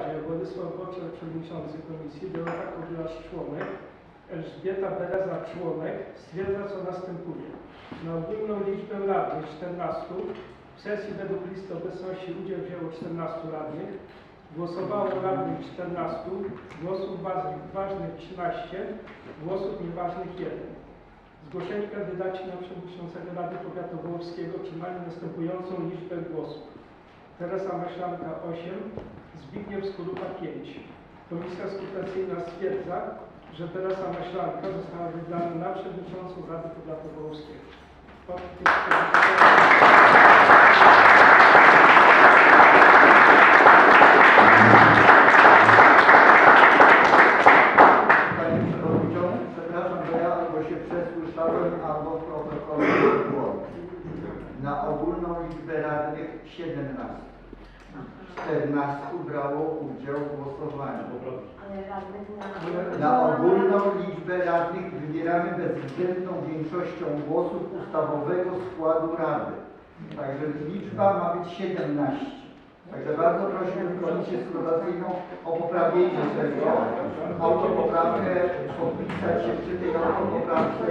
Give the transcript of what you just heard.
Radzie Władysław Boczek, przewodniczący komisji, Dorota Kobielasz, członek, Elżbieta Bereza, członek, stwierdza, co następuje. Na ogólną liczbę radnych 14 w sesji według listy obecności udział wzięło 14 radnych, głosowało radnych 14, głosów ważnych, ważnych 13, głosów nieważnych 1. Zgłoszeni kandydaci na przewodniczącego Rady Powiatu Wołowskiego otrzymali następującą liczbę głosów. Teresa Maślanka 8, Zbigniew Skorupa 5. Komisja skrutacyjna stwierdza, że Teresa Maślanka została wybrana na przewodniczącą Rady Powiatu Wołowskiego. Panie Przewodniczący, przepraszam, bo ja albo się przesłyszałem, albo protokole było. Na ogólną liczbę radnych 17. 14 brało udział w głosowaniu. Na... Ogólną liczbę radnych wybieramy bezwzględną większością głosów ustawowego składu Rady. Także liczba ma być 17. Także bardzo prosimy Komisję Skuracyjną o poprawienie tego, autopoprawkę, podpisać się przy tej autopoprawce.